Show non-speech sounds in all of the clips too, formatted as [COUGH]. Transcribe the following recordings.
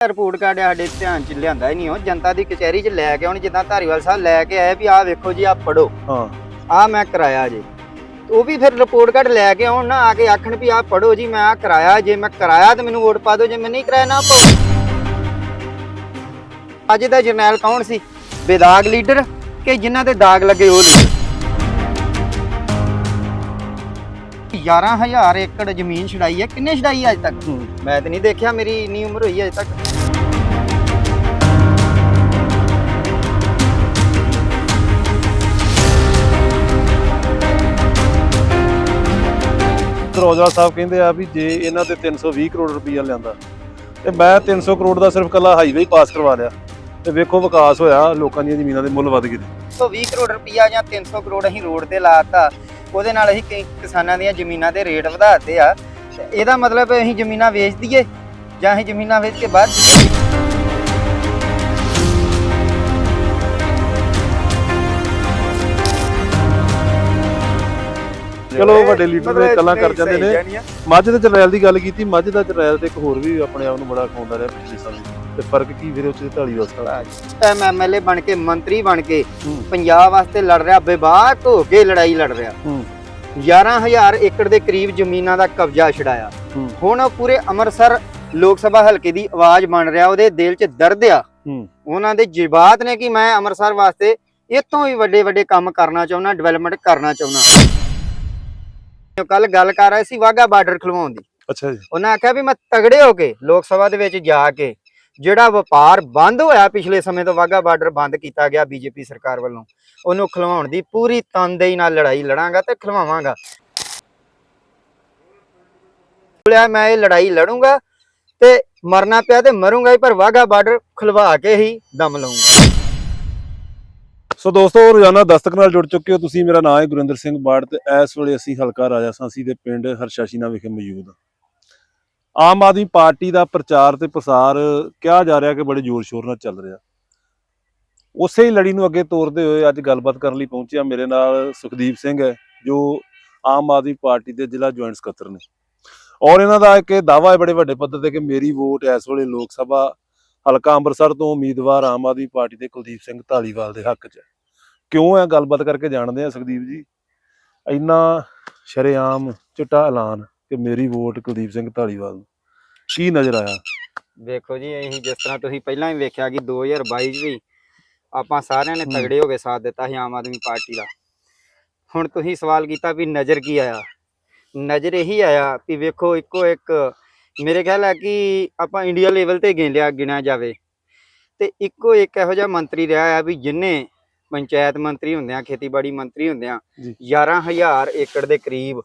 Report card ਸਾਡੇ ਧਿਆਨ ਚ ਲਿਆਂਦਾ ਹੀ ਨਹੀਂ ਉਹ। ਜਨਤਾ ਦੀ ਕਚਹਿਰੀ ਚ ਲੈ ਕੇ ਆਉਣ ਜਿੱਦਾਂ ਧਾਰੀਵਾਲ ਸਾਹਿਬ ਲੈ ਕੇ ਆਏ ਵੀ ਆਹ ਵੇਖੋ ਜੀ ਆਹ ਪੜੋ ਹਾਂ। ਆਹ ਮੈਂ ਕਰਾਇਆ ਜੀ। ਉਹ ਵੀ ਫਿਰ ਰਿਪੋਰਟ ਕਾਰਡ ਲੈ ਕੇ ਆਉਣ ਨਾ ਆ ਕੇ ਆਖਣ ਵੀ ਆਹ ਪੜੋ ਜੀ ਮੈਂ ਆਹ ਕਰਾਇਆ। ਜੇ ਮੈਂ ਕਰਾਇਆ ਤੇ ਮੈਨੂੰ ਵੋਟ ਪਾ ਦਿਓ ਜੇ ਮੈਂ ਨਹੀਂ ਕਰਾਇਆ ਨਾ ਪਾਓ ਅੱਜ ਦਾ ਜਰਨੈਲ ਕੌਣ ਸੀ? ਬੇਦਾਗ ਲੀਡਰ ਕਿ ਜਿਨ੍ਹਾਂ ਤੇ ਦਾਗ ਲੱਗੇ ਉਹ ਲੀਡਰ? 11000 ਏਕੜ ਜ਼ਮੀਨ ਛਡਾਈ ਹੈ ਕਿੰਨੇ ਛਡਾਈ ਹੈ ਅੱਜ ਤੱਕ। ਮੈਂ ਤੇ ਨਹੀਂ ਦੇਖਿਆ ਮੇਰੀ ਇੰਨੀ ਉਮਰ ਹੋਈ ਹੈ ਅਜੇ ਤੱਕ ਰੋਜਾ ਸਾਹਿਬ ਕਹਿੰਦੇ ਆ ਵੀ ਜੇ ਇਹਨਾਂ ਤੇ 320 ਕਰੋੜ ਰੁਪਈਆ ਲਿਆਂਦਾ ਤੇ ਮੈਂ 300 ਕਰੋੜ ਦਾ ਸਿਰਫ ਕੱਲਾ ਹਾਈਵੇ ਹੀ ਪਾਸ ਕਰਵਾ ਲਿਆ ਤੇ ਵੇਖੋ ਵਿਕਾਸ ਹੋਇਆ ਲੋਕਾਂ ਦੀਆਂ ਜ਼ਮੀਨਾਂ ਦੇ ਮੁੱਲ ਵੱਧ ਗਏ ਨੇ। 120 ਕਰੋੜ ਰੁਪਈਆ ਜਾਂ 300 ਕਰੋੜ ਅਸੀਂ ਰੋਡ ਤੇ ਲਾਤਾ ਉਹਦੇ ਨਾਲ ਅਸੀਂ ਕਈ ਕਿਸਾਨਾਂ ਦੀਆਂ ਜ਼ਮੀਨਾਂ ਦੇ ਰੇਟ ਵਧਾਤੇ ਆ ਇਹਦਾ ਮਤਲਬ ਅਸੀਂ ਜ਼ਮੀਨਾਂ ਵੇਚ ਦਈਏ ਜਾਂ ਅਸੀਂ ਜ਼ਮੀਨਾਂ ਵੇਚ ਕੇ ਜਾਈਏ? ਚਲੋ ਵੱਡੇ ਲੀਡਰ ਦੇ ਗੱਲਾਂ ਕਰ ਜਾਂਦੇ ਨੇ। ਮੱਝ ਤੇ ਜਰਨੈਲ ਦੀ ਗੱਲ ਕੀਤੀ ਮੱਝ ਦਾ ਜਰਨੈਲ ਤੇ ਇੱਕ ਹੋਰ ਵੀ ਆਪਣੇ ਆਪ ਨੂੰ ਬੜਾ ਖਾਉਂਦਾ ਰਿਹਾ ਪਿਛਲੇ ਸਾਲ ਤੇ ਫ਼ਰਕ ਕੀ ਵੀਰੇ ਉੱਚ ਢਾਲੀ ਵਾਸਤਾ? ਟਾਈਮ ਐਮਐਲਏ ਬਣ ਕੇ ਮੰਤਰੀ ਬਣ ਕੇ ਹੂੰ। ਪੰਜਾਬ ਵਾਸਤੇ ਲੜ ਰਿਹਾ ਬੇਬਾਕ ਹੋ ਕੇ ਲੜਾਈ ਲੜ ਰਿਹਾ। ਹੂੰ। 11000 ਏਕੜ ਦੇ ਕਰੀਬ ਜ਼ਮੀਨਾਂ ਦਾ ਕਬਜ਼ਾ ਛਡਾਇਆ। ਹੂੰ। ਹੁਣ ਉਹ ਪੂਰੇ ਅੰਮ੍ਰਿਤਸਰ ਲੋਕ ਸਭਾ ਹਲਕੇ ਦੀ ਆਵਾਜ਼ ਬਣ ਰਿਹਾ ਉਹਦੇ ਦਿਲ 'ਚ ਦਰਦ ਆ। ਹੂੰ। ਉਹਨਾਂ ਦੇ ਜਜ਼ਬਾਤ ਨੇ ਕਿ ਮੈਂ ਅੰਮ੍ਰਿਤਸਰ ਵਾਸਤੇ ਇਹ ਤੋਂ ਵੀ ਵੱਡੇ ਵੱਡੇ ਕੰਮ ਕਰਨਾ ਚਾਹੁੰਦਾ ਡਿਵੈਲਪਮੈਂਟ ਕਰਨਾ ਚਾਹੁੰਦਾ। ਕੱਲ ਗੱਲ ਕਰ ਰਹੇ ਸੀ ਵਾਗਾ ਬਾਰਡਰ ਖਲਵਾਉਣ ਦੀ। ਅੱਛਾ ਜੀ। ਉਹਨਾਂ ਆਖਿਆ ਵੀ ਮੈਂ ਤਗੜੇ ਹੋ ਕੇ ਲੋਕ ਸਭਾ ਦੇ ਵਿੱਚ ਜਾ ਕੇ ਜਿਹੜਾ ਵਪਾਰ ਬੰਦ ਹੋਇਆ ਪਿਛਲੇ ਸਮੇਂ ਤੋਂ ਵਾਗਾ ਬਾਰਡਰ ਬੰਦ ਕੀਤਾ ਗਿਆ ਬੀਜੇਪੀ ਸਰਕਾਰ ਵੱਲੋਂ, ਉਹਨੂੰ ਖਲਵਾਉਣ ਦੀ ਪੂਰੀ ਤਨਦੇਹੀ ਨਾਲ ਲੜਾਈ ਲੜਾਂਗਾ ਤੇ ਖਲਵਾਵਾਂਗਾ। ਬੋਲਿਆ ਮੈਂ ਇਹ ਲੜਾਈ ਲੜੂੰਗਾ ਤੇ ਮਰਨਾ ਪਿਆ ਤੇ ਮਰੂੰਗਾ ਹੀ, ਪਰ ਵਾਗਾ ਬਾਰਡਰ ਖਲਵਾ ਕੇ ਹੀ ਦਮ ਲਊਂਗਾ। ਸੋ ਦੋਸਤੋ, ਰੋਜ਼ਾਨਾ ਦਸਤਕ ਨਾਲ ਜੁੜ ਚੁੱਕੇ ਹੋ ਤੁਸੀਂ। ਮੇਰਾ ਨਾਮ ਹੈ ਗੁਰਿੰਦਰ ਸਿੰਘ ਬਾੜ ਤੇ ਇਸ ਵੇਲੇ ਅਸੀਂ ਹਲਕਾ ਰਾਜਾ ਸਾਂਸੀ ਦੇ ਪਿੰਡ ਹਰਸ਼ਾਸ਼ੀਨਾ ਵਿਖੇ ਮੌਜੂਦ ਹਾਂ। ਆਮ ਆਦਮੀ ਪਾਰਟੀ ਦਾ ਪ੍ਰਚਾਰ ਤੇ ਪ੍ਰਸਾਰ ਕਿਹਾ ਜਾ ਰਿਹਾ ਕਿ ਬੜੇ ਜ਼ੋਰ ਸ਼ੋਰ ਨਾਲ ਚੱਲ ਰਿਹਾ। ਉਸੇ ਹੀ ਲੜੀ ਨੂੰ ਅੱਗੇ ਤੋਰਦੇ ਹੋਏ ਅੱਜ ਗੱਲਬਾਤ ਕਰਨ ਲਈ ਪਹੁੰਚਿਆ ਮੇਰੇ ਨਾਲ ਸੁਖਦੀਪ ਸਿੰਘ ਹੈ, ਜੋ ਆਮ ਆਦਮੀ ਪਾਰਟੀ ਦੇ ਜ਼ਿਲ੍ਹਾ ਜੁਆਇੰਟ ਸਕੱਤਰ ਨੇ। ਔਰ ਇਹਨਾਂ ਦਾ ਇੱਕ ਇਹ ਦਾਵਾ ਹੈ ਬੜੇ ਵੱਡੇ ਪੱਧਰ ਤੇ ਕਿ ਮੇਰੀ ਵੋਟ ਇਸ ਵੇਲੇ ਲੋਕ ਸਭਾ ਹਲਕਾ ਅੰਮ੍ਰਿਤਸਰ ਤੋਂ ਉਮੀਦਵਾਰ ਆਮ ਆਦਮੀ ਪਾਰਟੀ ਦੇ ਕੁਲਦੀਪ ਸਿੰਘ ਢਾਲੀਵਾਲ ਦੇ ਹੱਕ 'ਚ ਹੈ। ਕਿਉਂ ਹੈ ਗੱਲਬਾਤ ਕਰਕੇ ਜਾਣਦੇ ਆ ਸੁਖਦੀਪ ਜੀ? ਇੰਨਾ ਸ਼ਰੇਆਮ ਚਿੱਟਾ ਐਲਾਨ ਕਿ ਮੇਰੀ ਵੋਟ ਕੁਲਦੀਪ ਸਿੰਘ ਢਾਲੀਵਾਲ ਨੂੰ। ਕੀ ਨਜ਼ਰ ਆਇਆ ਵੇਖੋ ਜੀ ਅਸੀਂ ਜਿਸ ਤਰ੍ਹਾਂ ਤੁਸੀਂ ਪਹਿਲਾਂ ਵੀ ਵੇਖਿਆ ਕਿ 2022 ਚ ਵੀ ਆਪਾਂ ਸਾਰਿਆਂ ਨੇ ਹੂੰ। ਤਗੜੇ ਹੋ ਕੇ ਸਾਥ ਦਿੱਤਾ ਸੀ ਆਮ ਆਦਮੀ ਪਾਰਟੀ ਦਾ ਹੁਣ ਤੁਸੀਂ ਸਵਾਲ ਕੀਤਾ ਵੀ ਨਜ਼ਰ ਕੀ ਆਇਆ ਨਜ਼ਰ ਇਹੀ ਆਇਆ ਵੀ ਵੇਖੋ ਇੱਕੋ ਇੱਕ ਮੇਰੇ ਖਿਆਲ ਹੈ ਕਿ ਆਪਾਂ ਇੰਡੀਆ ਲੈਵਲ ਤੇ ਗਿਣਿਆ ਗਿਣਿਆ ਜਾਵੇ ਤੇ ਇੱਕੋ ਇੱਕ ਇਹੋ ਜਿਹਾ ਮੰਤਰੀ ਰਿਹਾ ਆ ਵੀ ਜਿਨੇ ਪੰਚਾਇਤ ਮੰਤਰੀ ਹੁੰਦਿਆਂ ਖੇਤੀਬਾੜੀ ਮੰਤਰੀ ਹੁੰਦਿਆਂ ਜੀ। 11000 ਏਕੜ ਦੇ ਕਰੀਬ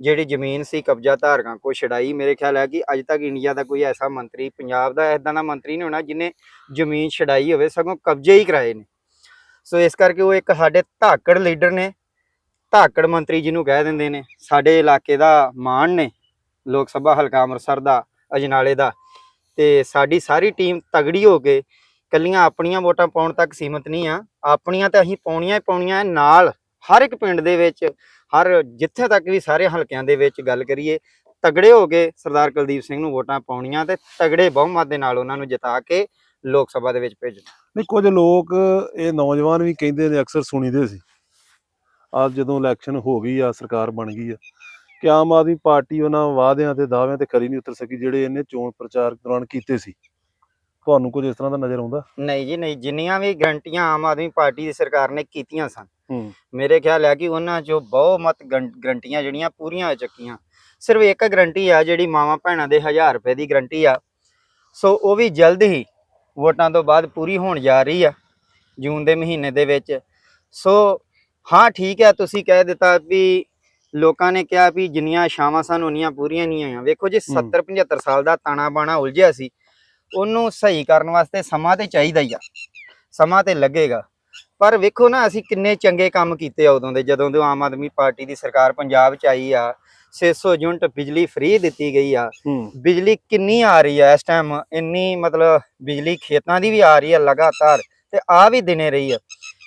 ਜਿਹੜੀ ਜ਼ਮੀਨ ਸੀ, ਕਬਜ਼ਾ ਧਾਰਕਾਂ ਕੋ ਛਡਾਈ, ਮੇਰੇ ਖਿਆਲ ਹੈ ਕਿ ਅੱਜ ਤੱਕ ਇੰਡੀਆ ਦਾ ਕੋਈ ਐਸਾ ਮੰਤਰੀ, ਪੰਜਾਬ ਦਾ ਐਦਾਂ ਦਾ ਮੰਤਰੀ ਨਹੀਂ ਹੋਣਾ ਜਿਨੇ ਜ਼ਮੀਨ ਛਡਾਈ ਹੋਵੇ, ਸਗੋਂ ਕਬਜ਼ੇ ਹੀ ਕਰਾਏ ਨੇ। ਸੋ ਇਸ ਕਰਕੇ ਉਹ ਇੱਕ ਸਾਡੇ ਧਾਕੜ ਲੀਡਰ ਨੇ, ਧਾਕੜ ਮੰਤਰੀ ਜਿਹਨੂੰ ਕਹਿ ਦਿੰਦੇ ਨੇ, ਸਾਡੇ ਇਲਾਕੇ ਦਾ ਮਾਣ ਨੇ, ਲੋਕ ਸਭਾ ਹਲਕਾ ਅੰਮ੍ਰਿਤਸਰ ਦਾ, ਅਜਨਾਲੇ ਦਾ, ਤੇ ਸਾਡੀ ਸਾਰੀ ਟੀਮ ਤਗੜੀ ਹੋ ਕੇ ਕੱਲੀਆਂ ਆਪਣੀਆਂ ਵੋਟਾਂ ਪਾਉਣ ਤੱਕ ਸੀਮਤ ਨਹੀਂ ਆ, ਆਪਣੀਆਂ ਤਾਂ ਅਸੀਂ ਪਾਉਣੀਆਂ ਹੀ ਪਾਉਣੀਆਂ, ਨਾਲ ਹਰ ਇੱਕ ਪਿੰਡ ਦੇ ਵਿੱਚ ਹਰ ਜਿੱਥੇ ਤੱਕ ਵੀ ਸਾਰੇ ਹਲਕਿਆਂ ਦੇ ਵਿੱਚ ਗੱਲ ਕਰੀਏ ਤਗੜੇ ਹੋ ਕੇ ਸਰਦਾਰ ਕੁਲਦੀਪ ਸਿੰਘ ਨੂੰ ਵੋਟਾਂ ਪਾਉਣੀਆਂ ਤੇ ਤਗੜੇ ਬਹੁਮਤ ਦੇ ਨਾਲ ਉਹਨਾਂ ਨੂੰ ਜਿਤਾ ਕੇ ਲੋਕ ਸਭਾ ਦੇ ਵਿੱਚ ਭੇਜਣਾ। ਨਹੀਂ ਕੁਝ ਲੋਕ ਇਹ ਨੌਜਵਾਨ ਵੀ ਕਹਿੰਦੇ ਨੇ ਅਕਸਰ ਸੁਣੀਦੇ ਸੀ ਆ ਜਦੋਂ ਇਲੈਕਸ਼ਨ ਹੋ ਗਈ ਆ ਸਰਕਾਰ ਬਣ ਗਈ ਆ ਕਿ ਆਮ ਆਦਮੀ ਪਾਰਟੀ ਉਹਨਾਂ ਵਾਅਦਿਆਂ ਤੇ ਦਾਅਵਿਆਂ ਤੇ ਖਰੀ ਨਹੀਂ ਉਤਰ ਸਕੀ ਜਿਹੜੇ ਇਹਨੇ ਚੋਣ ਪ੍ਰਚਾਰ ਦੌਰਾਨ ਕੀਤੇ ਸੀ। ਤੁਹਾਨੂੰ ਕੁਝ ਇਸ ਤਰ੍ਹਾਂ ਦਾ ਨਜ਼ਰ ਆਉਂਦਾ? ਨਹੀਂ ਜੀ ਨਹੀਂ ਜਿੰਨੀਆਂ ਵੀ ਗਰੰਟੀਆਂ ਆਮ ਆਦਮੀ ਪਾਰਟੀ ਦੀ ਸਰਕਾਰ ਨੇ ਕੀਤੀਆਂ ਸਨ ਮੇਰੇ ਖਿਆਲ ਹੈ ਕਿ ਉਹਨਾਂ ਚੋਂ ਬਹੁਮਤ ਗੰ- ਗਰੰਟੀਆਂ ਜਿਹੜੀਆਂ ਪੂਰੀਆਂ ਹੋ ਚੁੱਕੀਆਂ। ਸਿਰਫ ਇੱਕ ਗਰੰਟੀ ਆ ਜਿਹੜੀ ਮਾਵਾਂ ਭੈਣਾਂ ਦੇ 1000 ਰੁਪਏ ਦੀ ਗਰੰਟੀ ਆ। ਸੋ ਉਹ ਵੀ ਜਲਦ ਹੀ ਵੋਟਾਂ ਤੋਂ ਬਾਅਦ ਪੂਰੀ ਹੋਣ ਜਾ ਰਹੀ ਆ ਜੂਨ ਦੇ ਮਹੀਨੇ ਦੇ ਵਿੱਚ। ਸੋ ਹਾਂ ਠੀਕ ਹੈ ਤੁਸੀਂ ਕਹਿ ਦਿੱਤਾ ਵੀ ਲੋਕਾਂ ਨੇ ਕਿਹਾ ਵੀ ਜਿੰਨੀਆਂ ਛਾਵਾਂ ਸਨ ਉਨੀਆਂ ਪੂਰੀਆਂ ਨਹੀਂ ਹੋਈਆਂ। ਵੇਖੋ ਜੀ ਹੂੰ। 70 75 ਸਾਲ ਦਾ ਤਾਣਾ ਬਾਣਾ ਉਲਝਿਆ ਸੀ। ਉਹਨੂੰ ਸਹੀ ਕਰਨ ਵਾਸਤੇ ਸਮਾਂ ਤੇ ਚਾਹੀਦਾ ਹੀ ਆ। ਸਮਾਂ ਤੇ ਲੱਗੇਗਾ। ਪਰ ਵੇਖੋ ਨਾ ਅਸੀਂ ਕਿੰਨੇ ਚੰਗੇ ਕੰਮ ਕੀਤੇ ਆ ਉਦੋਂ ਦੇ ਜਦੋਂ ਦੇ ਆਮ ਆਦਮੀ ਪਾਰਟੀ ਦੀ ਸਰਕਾਰ ਪੰਜਾਬ 'ਚ ਆਈ ਆ 600 ਯੂਨਿਟ ਬਿਜਲੀ ਫ੍ਰੀ ਦਿੱਤੀ ਗਈ ਆ। ਬਿਜਲੀ ਕਿੰਨੀ ਆ ਰਹੀ ਆ ਇਸ ਟਾਈਮ ਇੰਨੀ ਮਤਲਬ ਬਿਜਲੀ ਖੇਤਾਂ ਦੀ ਵੀ ਆ ਰਹੀ ਆ ਲਗਾਤਾਰ ਤੇ ਆ ਵੀ ਦਿਨੇ ਰਹੀ ਆ।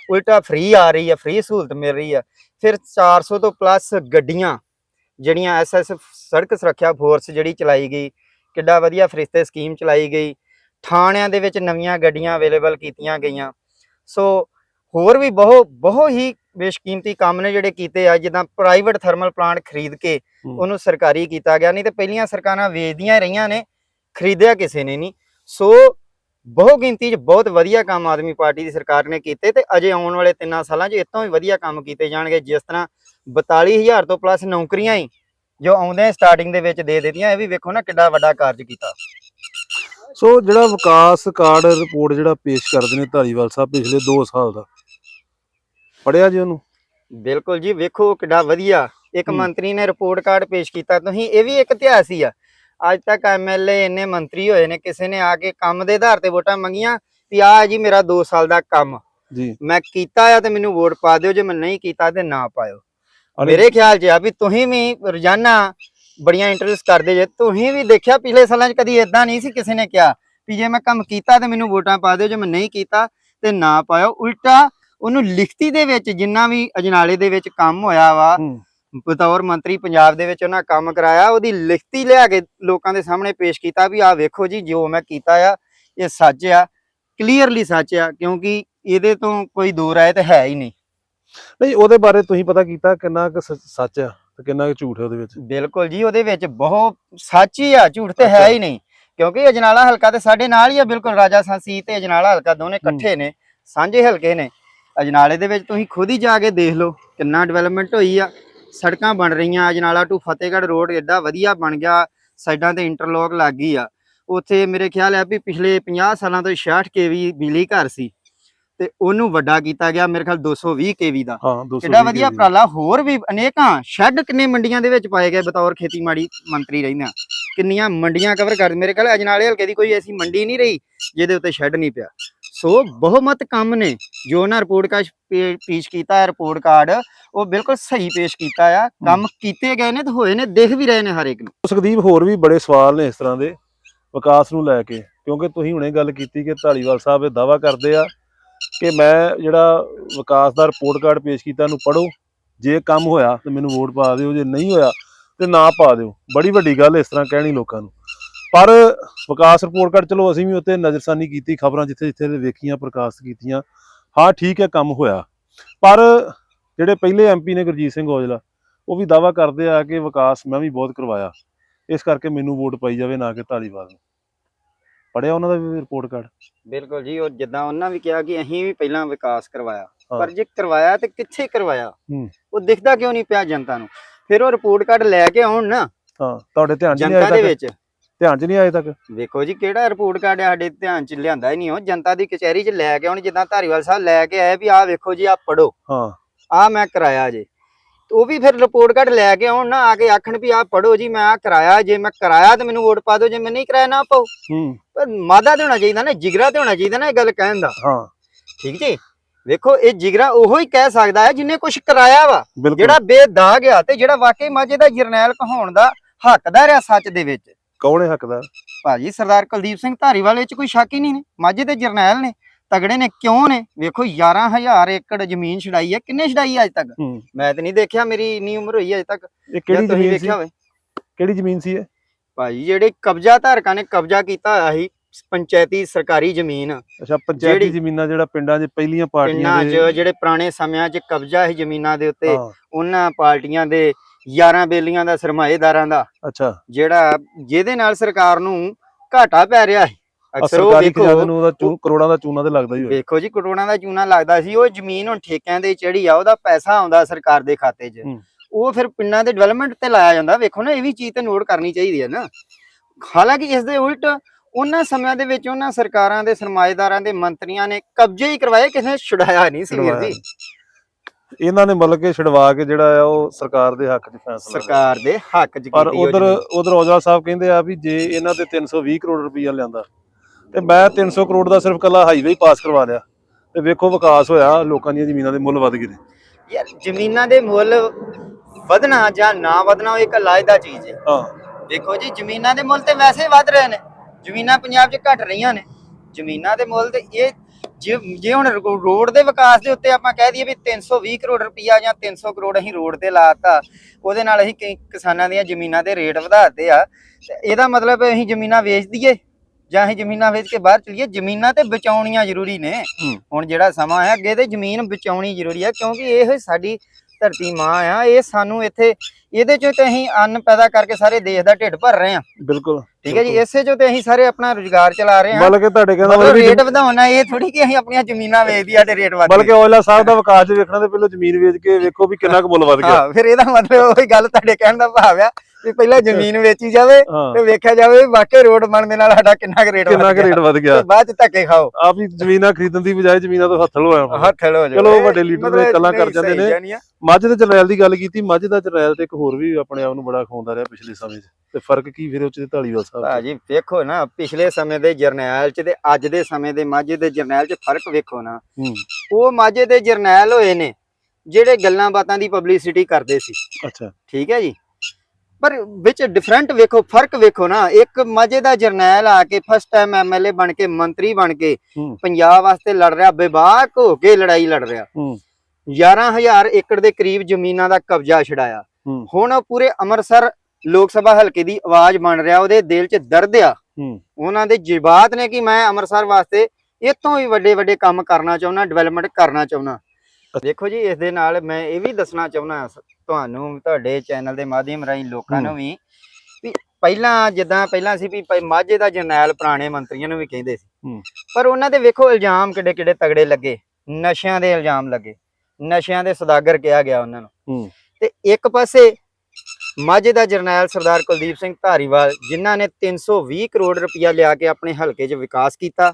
ਉਲਟਾ ਫ੍ਰੀ ਆ ਰਹੀ ਆ ਫ੍ਰੀ ਸਹੂਲਤ ਮਿਲ ਰਹੀ ਆ। ਫਿਰ 400 ਤੋਂ ਪਲੱਸ ਗੱਡੀਆਂ ਜਿਹੜੀਆਂ ਐਸਐਸ ਸੜਕ ਸੁਰੱਖਿਆ ਫੋਰਸ ਜਿਹੜੀ ਚਲਾਈ ਗਈ ਕਿੱਡਾ ਵਧੀਆ ਫਰਿਸ਼ਤੇ ਸਕੀਮ ਚਲਾਈ ਗਈ। ਥਾਣਿਆਂ ਦੇ ਵਿੱਚ ਨਵੀਆਂ ਗੱਡੀਆਂ ਅਵੇਲੇਬਲ ਕੀਤੀਆਂ ਗਈਆਂ। ਸੋ ਹੋਰ ਵੀ ਬਹੁਤ ਬਹੁਤ ਹੀ ਬੇਸ਼ਕੀਮਤੀ ਕੰਮ ਨੇ ਜਿਹੜੇ ਕੀਤੇ ਆ ਜਿੱਦਾਂ ਪ੍ਰਾਈਵੇਟ ਥਰਮਲ ਪਲਾਂਟ ਖਰੀਦ ਕੇ। ਉਹਨੂੰ ਸਰਕਾਰੀ ਕੀਤਾ ਗਿਆ ਨਹੀਂ ਤੇ ਪਹਿਲੀਆਂ ਸਰਕਾਰਾਂ ਵੇਚਦੀਆਂ ਰਹੀਆਂ ਨੇ ਖਰੀਦਿਆ ਕਿਸੇ ਨੇ ਨਹੀਂ ਸੋ ਬਹੁ ਗਿਣਤੀ 'ਚ ਬਹੁਤ ਵਧੀਆ ਕੰਮ ਆਦਮੀ ਪਾਰਟੀ ਦੀ ਸਰਕਾਰ ਨੇ ਕੀਤੇ ਤੇ ਅਜੇ ਆਉਣ ਵਾਲੇ ਤਿੰਨਾਂ ਸਾਲਾਂ 'ਚ ਇਸ ਤੋਂ ਵੀ ਵਧੀਆ ਕੰਮ ਕੀਤੇ ਜਾਣਗੇ ਜਿਸ ਤਰ੍ਹਾਂ 42000 ਤੋਂ ਪਲੱਸ ਨੌਕਰੀਆਂ ਹੀ ਜੋ ਆਉਂਦੇ ਸਟਾਰਟਿੰਗ ਦੇ ਵਿੱਚ ਦੇ ਦਿੱਤੀਆਂ ਇਹ ਵੀ ਵੇਖੋ ਨਾ ਕਿੱਡਾ ਵੱਡਾ ਕਾਰਜ ਕੀਤਾ ਸੋ ਜਿਹੜਾ ਵਿਕਾਸ ਕਾਰਡ ਰਿਪੋਰਟ ਜਿਹੜਾ ਪੇਸ਼ ਕਰਦੇ ਨੇ ਧਾਰੀਵਾਲ ਸਾਹਿਬ ਪਿਛਲੇ 2 ਸਾਲ ਦਾ ਪੜਿਆ ਜੀ ਉਹਨੂੰ? ਬਿਲਕੁਲ ਜੀ ਵੇਖੋ ਕਿੱਡਾ ਵਧੀਆ। ਇੱਕ। ਮੰਤਰੀ ਨੇ ਰਿਪੋਰਟ ਕਾਰਡ ਪੇਸ਼ ਕੀਤਾ। ਤੁਸੀਂ ਇਹ ਵੀ ਇੱਕ ਇਤਿਹਾਸ ਹੀ ਆ। ਅੱਜ ਤੱਕ ਐਮਐਲਏ ਇੰਨੇ ਮੰਤਰੀ ਹੋਏ ਨੇ ਕਿਸੇ ਨੇ ਆ ਕੇ ਕੰਮ ਦੇ ਆਧਾਰ ਤੇ ਵੋਟਾਂ ਮੰਗੀਆਂ ਵੀ ਆ ਜੀ ਮੇਰਾ 2 ਸਾਲ ਦਾ ਕੰਮ। ਜੀ। ਮੈਂ ਕੀਤਾ ਆ ਤੇ ਮੈਨੂੰ ਵੋਟ ਪਾ ਦਿਓ ਜੇ ਮੈਂ ਨਹੀਂ ਕੀਤਾ ਤੇ ਨਾ ਪਾਇਓ। ਮੇਰੇ ਖਿਆਲ 'ਚ ਆ ਵੀ ਤੁਸੀਂ ਵੀ ਰੋਜ਼ਾਨਾ ਬੜੀਆਂ ਇੰਟਰਵਿਊਸ ਕਰਦੇ ਜੇ। ਤੁਸੀਂ ਵੀ ਦੇਖਿਆ ਪਿਛਲੇ ਸਾਲਾਂ 'ਚ ਕਦੀ ਇਦਾਂ ਨਹੀਂ ਸੀ ਕਿਸੇ ਨੇ ਕਿਹਾ ਵੀ ਜੇ ਮੈਂ ਕੰਮ ਕੀਤਾ ਤੇ ਮੈਨੂੰ ਵੋਟਾਂ ਪਾ ਦਿਓ ਜੇ ਮੈਂ ਨਹੀਂ ਕੀਤਾ ਤੇ ਨਾ ਪਾਇਓ। ਉਲਟਾ ਉਹਨੂੰ ਲਿਖਤੀ ਦੇ ਵਿੱਚ ਜਿੰਨਾ ਵੀ ਅਜਨਾਲੇ ਦੇ ਵਿੱਚ ਕੰਮ ਹੋਇਆ ਵਾ ਬਤੌਰ ਮੰਤਰੀ ਪੰਜਾਬ ਦੇ ਵਿੱਚ ਉਹਨਾਂ ਕੰਮ ਕਰਾਇਆ ਉਹਦੀ ਲਿਖਤੀ ਲਿਆ ਕੇ ਲੋਕਾਂ ਦੇ ਸਾਹਮਣੇ ਪੇਸ਼ ਕੀਤਾ ਵੀ ਆਹ ਵੇਖੋ ਜੀ ਜੋ ਮੈਂ ਕੀਤਾ ਆ ਇਹ ਸੱਚ ਆ ਕਲੀਅਰਲੀ ਸੱਚ ਆ ਕਿਉਂਕਿ ਇਹਦੇ ਤੋਂ ਕੋਈ ਦੋ ਰਾਏ ਤਾਂ ਹੈ ਹੀ ਨਹੀਂ। ਨਹੀਂ ਉਹਦੇ ਬਾਰੇ ਤੁਸੀਂ ਪਤਾ ਕੀਤਾ ਕਿੰਨਾ ਕੁ ਸੱਚ ਆ ਤੇ ਕਿੰਨਾ ਕੁ ਝੂਠ ਹੈ ਉਹਦੇ ਵਿੱਚ? ਬਿਲਕੁਲ ਜੀ ਉਹਦੇ ਵਿੱਚ ਬਹੁਤ ਸੱਚ ਹੀ ਆ ਝੂਠ ਤੇ ਹੈ ਹੀ ਨਹੀਂ ਕਿਉਂਕਿ ਅਜਨਾਲਾ ਹਲਕਾ ਤੇ ਸਾਡੇ ਨਾਲ ਹੀ ਆ ਬਿਲਕੁਲ ਰਾਜਾ ਸਾਂਸੀ ਤੇ ਅਜਨਾਲਾ ਹਲਕਾ ਦੋਨੇ ਇਕੱਠੇ ਨੇ ਸਾਂਝੇ ਹਲਕੇ ਨੇ। ਅਜਨਾਲੇ ਦੇ ਵਿੱਚ ਤੁਸੀਂ ਖੁਦ ਹੀ ਜਾ ਕੇ ਦੇਖ ਲਓ ਕਿੰਨਾ ਡਿਵੈਲਪਮੈਂਟ ਹੋਈ ਆ। ਸੜਕਾਂ ਬਣ ਰਹੀਆਂ ਅਜਨਾਲਾ ਟੂ ਫਤਿਹਗੜ੍ਹ ਰੋਡ ਐਡਾ ਵਧੀਆ ਬਣ ਗਿਆ ਸਾਈਡਾਂ ਤੇ ਇੰਟਰਲੋਕ ਲੱਗ ਗਈ ਆ। ਉੱਥੇ ਮੇਰੇ ਖਿਆਲ ਹੈ ਵੀ ਪਿਛਲੇ 50 ਸਾਲਾਂ ਤੋਂ 66 ਕੇਵੀ ਬਿਜਲੀ ਘਰ ਸੀ ਤੇ ਉਹਨੂੰ ਵੱਡਾ ਕੀਤਾ ਗਿਆ ਮੇਰੇ ਖਿਆਲ 220 ਕੇਵੀ ਦਾ। ਹਾਂ 200 ਕਿੱਡਾ ਵਧੀਆ ਉਪਰਾਲਾ ਹੋਰ ਵੀ ਅਨੇਕਾਂ ਸ਼ੈੱਡ ਕਿੰਨੇ ਮੰਡੀਆਂ ਦੇ ਵਿੱਚ ਪਾਏ ਗਏ ਬਤੌਰ ਖੇਤੀਬਾੜੀ ਮੰਤਰੀ ਰਹਿੰਦਿਆਂ। ਕਿੰਨੀਆਂ ਮੰਡੀਆਂ ਕਵਰ ਕਰ ਮੇਰੇ ਕੋਲ ਅਜਨਾਲੇ ਹਲਕੇ ਦੀ ਕੋਈ ਐਸੀ ਮੰਡੀ ਨਹੀਂ ਰਹੀ ਜਿਹਦੇ ਉੱਤੇ ਸ਼ੈੱਡ ਨਹੀਂ ਪਿਆ। ਸੋ ਬਹੁਮਤ ਕੰਮ ਨੇ। ਜੋ ਨਾ ਰਿਪੋਰਟ ਕਾਸ਼ ਪੇਸ਼ ਕੀਤਾ ਹੈ ਰਿਪੋਰਟ ਕਾਰਡ ਉਹ ਬਿਲਕੁਲ ਸਹੀ ਪੇਸ਼ ਕੀਤਾ ਆ। ਕੰਮ ਕੀਤੇ ਗਏ ਨੇ ਤੇ ਹੋਏ ਨੇ ਦਿਖ ਵੀ ਰਹੇ ਨੇ ਹਰ ਇੱਕ ਨੂੰ। ਸੁਖਦੀਪ ਹੋਰ ਵੀ ਬੜੇ ਸਵਾਲ ਨੇ ਇਸ ਤਰ੍ਹਾਂ ਦੇ ਵਿਕਾਸ ਨੂੰ ਲੈ ਕੇ। ਕਿਉਂਕਿ ਤੁਸੀਂ ਹੁਣੇ ਗੱਲ ਕੀਤੀ ਕਿ ਢਾਲੀਵਾਲ ਸਾਹਿਬ ਇਹ ਦਾਵਾ ਕਰਦੇ ਆ ਕਿ ਮੈਂ ਜਿਹੜਾ ਵਿਕਾਸ ਦਾ ਰਿਪੋਰਟ ਕਾਰਡ ਪੇਸ਼ ਕੀਤਾ ਉਹਨੂੰ ਪੜੋ ਜੇ ਕੰਮ ਹੋਇਆ ਤੇ ਮੈਨੂੰ ਵੋਟ ਪਾ ਦਿਓ। ਜੇ ਨਹੀਂ ਹੋਇਆ ਤੇ ਨਾ ਪਾ ਦਿਓ। ਬੜੀ ਵੱਡੀ ਗੱਲ ਇਸ ਤਰ੍ਹਾਂ ਕਹਿਣੀ ਲੋਕਾਂ ਨੂੰ। ਪਰ ਵਿਕਾਸ ਰਿਪੋਰਟ ਕਾਰਡ ਚਲੋ ਅਸੀਂ ਵੀ ਉੱਤੇ ਨਜ਼ਰਸਾਨੀ ਕੀਤੀ ਖਬਰਾਂ ਜਿੱਥੇ ਜਿੱਥੇ ਵੇਖੀਆਂ ਪ੍ਰਕਾਸ਼ਿਤ ਕੀਤੀਆਂ ਹਾਂ ਠੀਕ ਹੈ ਕੰਮ ਹੋਇਆ। ਪਰ ਜਿਹੜੇ ਪਹਿਲੇ ਐਮਪੀ ਨੇ ਗੁਰਜੀਤ ਸਿੰਘ ਔਜਲਾ ਉਹ ਵੀ ਦਾਵਾ ਕਰਦੇ ਆ ਕਿ ਵਿਕਾਸ ਮੈਂ ਵੀ ਬਹੁਤ ਕਰਵਾਇਆ। ਇਸ ਕਰਕੇ ਮੈਨੂੰ ਵੋਟ ਪਾਈ ਜਾਵੇ ਨਾ ਕਿ ਢਾਲੀਵਾਲ ਨੂੰ। ਪੜਿਆ ਉਹਨਾਂ ਦਾ ਵੀ ਰਿਪੋਰਟ ਕਾਰਡ? ਬਿਲਕੁਲ ਜੀ ਉਹ ਜਿੱਦਾਂ ਉਹਨਾਂ ਵੀ ਕਿਹਾ ਕਿ ਅਸੀਂ ਵੀ ਪਹਿਲਾਂ ਵਿਕਾਸ ਕਰਵਾਇਆ। ਪਰ ਜੇ ਕਰਵਾਇਆ ਤੇ ਕਿੱਥੇ ਕਰਵਾਇਆ। ਉਹ ਦਿਖਦਾ ਕਿਉਂ ਨਹੀਂ ਪਿਆ ਜਨਤਾ ਨੂੰ? ਫਿਰ ਉਹ ਰਿਪੋਰਟ ਕਾਰਡ ਲੈ ਕੇ ਆਉਣ ਨਾ। ਹਾਂ ਤੁਹਾਡੇ ਧਿਆਨ ਨਹੀਂ ਜਨਤਾ ਆਏ ਦੇ ਵਿੱਚ। ਧਿਆਨ 'ਚ ਨਹੀਂ ਆਏ ਤੱਕ? ਵੇਖੋ ਜੀ ਕਿਹੜਾ ਰਿਪੋਰਟ ਕਾਰਡ ਸਾਡੇ ਧਿਆਨ ਚ ਲਿਆਂਦਾ ਹੀ ਨਹੀਂ ਉਹ। ਜਨਤਾ ਦੀ ਕਚਹਿਰੀ ਚ ਲੈ ਕੇ ਆਉਣ ਜਿੱਦਾਂ ਧਾਰੀਵਾਲ ਸਾਹਿਬ ਲੈ ਕੇ ਆਏ ਵੀ ਆਹ ਵੇਖੋ ਜੀ ਆਹ ਪੜੋ ਹਾਂ। ਆਹ ਮੈਂ ਕਰਾਇਆ ਜੇ। ਉਹ ਵੀ ਫਿਰ ਰਿਪੋਰਟ ਕਾਰਡ ਲੈ ਕੇ ਆਉਣ ਨਾ ਆ ਕੇ ਆਖਣ ਵੀ ਆਹ ਪੜੋ ਜੀ ਮੈਂ ਆਹ ਕਰਾਇਆ। ਜੇ ਮੈਂ ਕਰਾਇਆ ਤੇ ਮੈਨੂੰ ਵੋਟ ਪਾ ਦਿਓ ਜੇ ਮੈਂ ਨਹੀਂ ਕਰਾਇਆ ਨਾ ਪਾਓ। ਹੂੰ। ਪਰ ਮਾਦਾ ਤੇ ਹੋਣਾ ਚਾਹੀਦਾ ਨਾ ਜਿਗਰਾ ਤੇ ਹੋਣਾ ਚਾਹੀਦਾ ਨਾ ਇਹ ਗੱਲ ਕਹਿਣ ਦਾ। ਹਾਂ। ਠੀਕ ਜੀ? ਵੇਖੋ ਇਹ ਜਿਗਰਾ ਉਹੋ ਹੀ ਕਹਿ ਸਕਦਾ ਹੈ ਜਿਹਨੇ ਕੁਝ ਕਰਾਇਆ ਵਾ। ਬਿਲਕੁਲ। ਜਿਹੜਾ ਬੇਦਾਗ ਆ ਤੇ ਜਿਹੜਾ ਵਾਕਈ ਮਾਝੇ ਦਾ ਜਰਨੈਲ ਕਹਾਉਣ ਦਾ ਹੱਕਦਾਰ ਆ ਸੱਚ ਦੇ ਵਿੱਚ। ਕੌਣ ਹੈ ਹੱਕਦਾਰ? ਭਾਜੀ ਸਰਦਾਰ ਕੁਲਦੀਪ ਸਿੰਘ ਧਾਰੀਵਾਲ ਵਿੱਚ ਕੋਈ ਸ਼ੱਕ ਹੀ ਨਹੀਂ ਨੇ। ਮਾਝੇ ਦੇ ਜਰਨੈਲ ਨੇ ਤਗੜੇ ਨੇ ਕਿਉਂ ਨੇ? ਵੇਖੋ 11000 ਏਕੜ ਜ਼ਮੀਨ ਛਡਾਈ ਹੈ ਕਿੰਨੇ ਛਡਾਈ ਅੱਜ ਤੱਕ? ਹੂੰ। ਮੈਂ ਤਾਂ ਨਹੀਂ ਦੇਖਿਆ ਮੇਰੀ ਇੰਨੀ ਉਮਰ ਹੋਈ ਅਜੇ ਤੱਕ। ਇਹ ਕਿਹੜੀ ਜਾਂ ਤੁਸੀਂ ਜ਼ਮੀਨ ਸੀ? ਵੇਖਿਆ ਹੋਵੇ। ਕਿਹੜੀ ਜ਼ਮੀਨ ਸੀ ਇਹ? ਭਾਜੀ ਜਿਹੜੇ ਕਬਜ਼ਾ ਧਾਰਕਾਂ ਨੇ ਕਬਜ਼ਾ ਕੀਤਾ ਹੋਇਆ ਸੀ ਪੰਚਾਇਤੀ ਸਰਕਾਰੀ ਜ਼ਮੀਨ। ਅੱਛਾ ਪੰਚਾਇਤੀ ਜਿਹੜੀ- ਜ਼ਮੀਨਾਂ ਜਿਹੜਾ ਪਿੰਡਾਂ 'ਚ ਪਹਿਲੀਆਂ ਪਾਰਟੀਆਂ ਪਿੰਡਾਂ ਦੇ ਜਿਹੜੇ ਪੁਰਾਣੇ ਸਮਿਆਂ 'ਚ ਕਬਜ਼ਾ ਸੀ ਜ਼ਮੀਨਾਂ ਦੇ ਉੱਤੇ ਹਾਂ। ਉਹਨਾਂ ਪਾਰਟੀਆਂ ਦੇ 11 ਬੇਲੀਆਂ ਦਾ ਸਰਮਾਏਦਾਰਾਂ ਦਾ ਅੱਛਾ। ਜਿਹੜਾ ਜਿਹਦੇ ਨਾਲ ਸਰਕਾਰ ਨੂੰ ਘਾਟਾ ਪੈ ਰਿਹਾ ਹੈ ਅਕਸਰ ਉਹ ਨੂੰ ਚੂ- ਕਰੋੜਾਂ ਦਾ ਚੂਨਾ ਤੇ ਲੱਗਦਾ ਹੀ ਹੋਇਆ। ਵੇਖੋ ਜੀ ਕਰੋੜਾਂ ਦਾ ਚੂਨਾ ਲੱਗਦਾ ਸੀ ਉਹ ਜ਼ਮੀਨ ਹੁਣ ਠੇਕਿਆਂ ਦੇ ਚੜੀ ਆ ਉਹਦਾ ਪੈਸਾ ਆਉਂਦਾ ਸਰਕਾਰ ਦੇ ਖਾਤੇ 'ਚ। ਉਹ ਫਿਰ ਪਿੰਡਾਂ ਦੇ ਡਿਵੈਲਪਮੈਂਟ ਤੇ ਲਾਇਆ ਜਾਂਦਾ। ਵੇਖੋ ਨਾ ਇਹ ਵੀ ਚੀਜ਼ ਤੇ ਨੋਟ ਕਰਨੀ ਚਾਹੀਦੀ ਹੈ ਨਾ। ਹਾਲਾਂਕਿ ਇਸ ਦੇ ਉਲਟ ਉਹਨਾਂ ਸਮਿਆਂ ਦੇ ਵਿੱਚ ਉਹਨਾਂ ਸਰਕਾਰਾਂ ਦੇ ਸਰਮਾਏਦਾਰਾਂ ਦੇ ਮੰਤਰੀਆਂ ਨੇ ਕਬਜ਼ੇ ਹੀ ਕਰਵਾਏ ਕਿਸੇ ਨੇ ਛੁਡਾਇਆ ਨਹੀਂ ਸੀ ਵੀਰ ਜੀ। ਇਹਨਾਂ ਨੇ ਮਤਲਬ ਕਿ ਛਡਵਾ ਕੇ ਜਿਹੜਾ ਆ ਉਹ ਸਰਕਾਰ ਦੇ ਹੱਕ 'ਚ ਫੈਸਲਾ ਲਿਆ। ਸਰਕਾਰ ਦੇ ਹੱਕ 'ਚ ਪਰ ਕੀਤੀ ਉਧਰ। ਉਧਰ ਔਜਲਾ ਸਾਹਿਬ ਕਹਿੰਦੇ ਆ ਵੀ ਜੇ ਇਹਨਾਂ ਤੇ 320 ਕਰੋੜ ਰੁਪਈਆ ਲਿਆਂਦਾ ਤੇ ਮੈਂ 300 ਕਰੋੜ ਦਾ ਸਿਰਫ ਕੱਲਾ ਹਾਈਵੇ ਹੀ ਪਾਸ ਕਰਵਾ ਲਿਆ। ਤੇ ਵੇਖੋ ਵਿਕਾਸ ਹੋਇਆ ਲੋਕਾਂ ਦੀਆਂ ਜ਼ਮੀਨਾਂ ਦੇ ਮੁੱਲ ਵਧ ਗਏ ਨੇ। ਯਾਰ ਜ਼ਮੀਨਾਂ ਦੇ ਮੁੱਲ ਵਧਣਾ ਜਾਂ ਨਾ ਵਧਣਾ ਉਹ ਇੱਕ ਲਾਇਦਾ ਚੀਜ਼ ਹੈ। ਹਾਂ। ਦੇਖੋ ਜੀ ਜ਼ਮੀਨਾਂ ਦੇ ਮੁੱਲ ਤੇ ਵੈਸੇ ਹੀ ਵੱਧ ਰਹੇ ਨੇ। ਜ਼ਮੀਨਾਂ ਪੰਜਾਬ 'ਚ ਘਟ ਰਹੀਆਂ ਨੇ। ਜ਼ਮੀਨਾਂ ਦੇ ਮੁੱਲ ਤੇ ਇਹ ਜੇ ਜੇ ਹੁਣ ਰੋਡ ਦੇ ਵਿਕਾਸ ਦੇ ਉੱਤੇ ਆਪਾਂ ਕਹਿ ਦਈਏ ਵੀ 320 ਕਰੋੜ ਰੁਪਈਆ ਜਾਂ 300 ਕਰੋੜ ਅਸੀਂ ਰੋਡ ਤੇ ਲਾਤਾ ਉਹਦੇ ਨਾਲ ਅਸੀਂ ਕਈ ਕਿਸਾਨਾਂ ਦੀਆਂ ਜ਼ਮੀਨਾਂ ਦੇ ਰੇਟ ਵਧਾਤੇ ਆ। ਇਹਦਾ ਮਤਲਬ ਅਸੀਂ ਜ਼ਮੀਨਾਂ ਵੇਚ ਦਈਏ ਜਾਂ ਅਸੀਂ ਜ਼ਮੀਨਾਂ ਵੇਚ ਕੇ ਬਾਹਰ ਚਲੀਏ ਜ਼ਮੀਨਾਂ ਤੇ ਬਚਾਉਣੀਆਂ ਜ਼ਰੂਰੀ ਨੇ। ਹੁਣ ਜਿਹੜਾ ਸਮਾਂ ਹੈ ਅੱਗੇ ਤੇ ਜ਼ਮੀਨ ਬਚਾਉਣੀ ਜ਼ਰੂਰੀ ਹੈ ਕਿਉਂਕਿ ਇਹ ਸਾਡੀ ਧਰਤੀ ਮਾਂ ਆ ਇਹ ਸਾਨੂੰ ਇੱਥੇ ਇਹਦੇ ਚੋਂ ਤੇ ਅਸੀਂ ਅੰਨ ਪੈਦਾ ਕਰਕੇ ਸਾਰੇ ਦੇਸ਼ ਦਾ ਢਿੱਡ ਭਰ ਰਹੇ ਹਾਂ। ਬਿਲਕੁਲ ਠੀਕ ਹੈ ਜੀ ਇਸੇ ਚੋਂ ਤੇ ਅਸੀਂ ਸਾਰੇ ਆਪਣਾ ਰੁਜ਼ਗਾਰ ਚਲਾ ਰਹੇ ਹਾਂ। ਬਲਕਿ ਤੁਹਾਡੇ ਕਹਿੰਦਾ ਮਤਲਬ ਰੇਟ ਵਧਾਉਣਾ ਇਹ ਥੋੜੀ ਕਿ ਅਸੀਂ ਆਪਣੀਆਂ ਜ਼ਮੀਨਾਂ ਵੇਚਦੀ ਆ ਤੇ ਰੇਟ ਵੱਧ ਬਲਕਿ ਔਜਲਾ ਸਾਹਿਬ ਦਾ ਵਿਕਾਸ ਵੇਖਣਾ ਤੇ ਪਹਿਲਾਂ ਜ਼ਮੀਨ ਵੇਚ ਕੇ ਵੇਖੋ ਵੀ ਕਿੰਨਾ ਕੁ ਮੁੱਲ ਵੱਧ ਗਿਆ। ਹਾਂ ਫਿਰ ਇਹਦਾ ਮਤਲਬ ਉਹੀ ਗੱਲ ਤੁਹਾਡੇ ਕਹਿਣ ਦਾ ਭਾਵ ਆ ਵੀ ਪਹਿਲਾਂ ਜ਼ਮੀਨ ਵੇਚੀ ਜਾਵੇ ਹਾਂ। ਤੇ ਵੇਖਿਆ ਜਾਵੇ ਵਾਕਈ ਰੋਡ ਬਣਨ ਦੇ ਨਾਲ ਸਾਡਾ ਕਿੰਨਾ ਕੁ ਰੇਟ ਕਿੰਨਾ ਕੁ ਰੇਟ ਵੱਧ ਗਿਆ। ਬਾਅਦ ਚ ਧੱਕੇ ਖਾਓ। ਆਪ ਹੀ ਜ਼ਮੀਨਾਂ ਖਰੀਦਣ ਦੀ ਬਜਾਏ ਜ਼ਮੀਨਾਂ ਤੋਂ ਹੱਥ ਲਵਾਇਆ ਹੱਥ ਲੋ ਜਾਓ ਚਲੋ ਵੱਡੇ ਲੀਡਰ ਨੇ ਗੱਲਾਂ ਕਰ ਜਾਂਦੇ ਨੇ। ਮੱਝ ਤੇ ਜਰਨੈਲ ਦੀ ਗੱਲ ਕੀਤੀ ਮੱਝ ਦਾ ਜਰਨੈਲ ਤੇ ਇੱਕ ਹੋਰ ਵੀ ਆਪਣੇ ਆਪ ਨੂੰ ਬੜਾ ਖਵਾਉਂਦਾ ਰਿਹਾ ਪਿਛਲੇ ਸਮੇਂ 'ਚ। ਤੇ ਫ਼ਰਕ ਕੀ ਫਿਰ ਉਹ 'ਚ ਤੇ ਢਾਲੀਵਾਲ ਸਾਹਿਬ 'ਚ? ਭਾਜੀ ਵੇਖੋ ਨਾ ਪਿਛਲੇ ਸਮੇਂ ਦੇ ਜਰਨੈਲ ਚ ਤੇ ਅੱਜ ਦੇ ਸਮੇਂ ਦੇ ਮਾਝੇ ਦੇ ਜਰਨੈਲ ਚ ਫ਼ਰਕ ਵੇਖੋ ਨਾ। ਹੂੰ। ਉਹ ਮਾਝੇ ਦੇ ਜਰਨੈਲ ਹੋਏ ਨੇ ਜਿਹੜੇ ਗੱਲਾਂ ਬਾਤਾਂ ਦੀ ਪਬਲਿਸਿਟੀ ਕਰਦੇ ਸੀ। ਅੱਛਾ। ਠੀਕ ਹੈ ਜੀ? ਪਰ ਵਿੱਚ ਡਿਫਰੈਂਟ ਵੇਖੋ ਫ਼ਰਕ ਵੇਖੋ ਨਾ। ਇੱਕ ਮਾਝੇ ਦਾ ਜਰਨੈਲ ਆ ਕੇ ਫਸਟ ਟਾਈਮ ਐਮਐਲਏ ਬਣ ਕੇ ਮੰਤਰੀ ਬਣ ਕੇ ਹੂੰ। ਪੰਜਾਬ ਵਾਸਤੇ ਲੜ ਰਿਹਾ ਬੇਬਾਕ ਹੋ ਕੇ ਲੜਾਈ ਲੜ ਰਿਹਾ। ਹੂੰ। 11000 ਏਕੜ ਦੇ ਕਰੀਬ ਜ਼ਮੀਨਾਂ ਦਾ ਕਬਜ਼ਾ ਛਡਾਇਆ। ਹੁਣ ਉਹ ਪੂਰੇ ਅੰਮ੍ਰਿਤਸਰ ਲੋਕ ਸਭਾ ਹਲਕੇ ਦੀ ਆਵਾਜ਼ ਬਣ ਰਿਹਾ ਉਹਦੇ ਦਿਲ 'ਚ ਦਰਦ ਆ। ਉਹਨਾਂ ਦੇ ਜਜ਼ਬਾਤ ਨੇ ਕਿ ਮੈਂ ਅੰਮ੍ਰਿਤਸਰ ਵਾਸਤੇ ਇਹ ਤੋਂ ਵੀ ਵੱਡੇ ਵੱਡੇ ਕੰਮ ਕਰਨਾ ਚਾਹੁੰਦਾ ਡਿਵੈਲਪਮੈਂਟ ਕਰਨਾ ਚਾਹੁੰਦਾ। ਦੇਖੋ ਜੀ ਇਸ ਦੇ ਨਾਲ ਮੈਂ ਇਹ ਵੀ ਦੱਸਣਾ ਚਾਹੁੰਦਾ ਤੁਹਾਨੂੰ ਤੁਹਾਡੇ ਚੈਨਲ ਦੇ ਮਾਧਿਅਮ ਰਾਹੀਂ ਲੋਕਾਂ ਨੂੰ ਵੀ ਵੀ ਪਹਿਲਾਂ ਜਿੱਦਾਂ ਪਹਿਲਾਂ ਸੀ ਵੀ ਮਾਝੇ ਦਾ ਜਰਨੈਲ ਪੁਰਾਣੇ ਮੰਤਰੀਆਂ ਨੂੰ ਵੀ ਕਹਿੰਦੇ ਸੀ। ਪਰ ਉਹਨਾਂ ਦੇ ਵੇਖੋ ਇਲਜ਼ਾਮ ਕਿੱਡੇ ਕਿੱਡੇ ਤਗੜੇ ਲੱਗੇ ਨਸ਼ਿਆਂ ਦੇ ਇਲਜ਼ਾਮ ਲੱਗੇ। ਨਸ਼ਿਆਂ ਦੇ ਸੌਦਾਗਰ ਕਿਹਾ ਗਿਆ ਉਹਨਾਂ ਨੂੰ। ਤੇ ਇੱਕ ਪਾਸੇ ਮਾਝੇ ਦਾ ਜਰਨੈਲ ਸਰਦਾਰ ਕੁਲਦੀਪ ਸਿੰਘ ਧਾਰੀਵਾਲ ਜਿਨ੍ਹਾਂ ਨੇ 320 ਕਰੋੜ ਰੁਪਇਆ ਲਿਆ ਕੇ ਆਪਣੇ ਹਲਕੇ 'ਚ ਵਿਕਾਸ ਕੀਤਾ।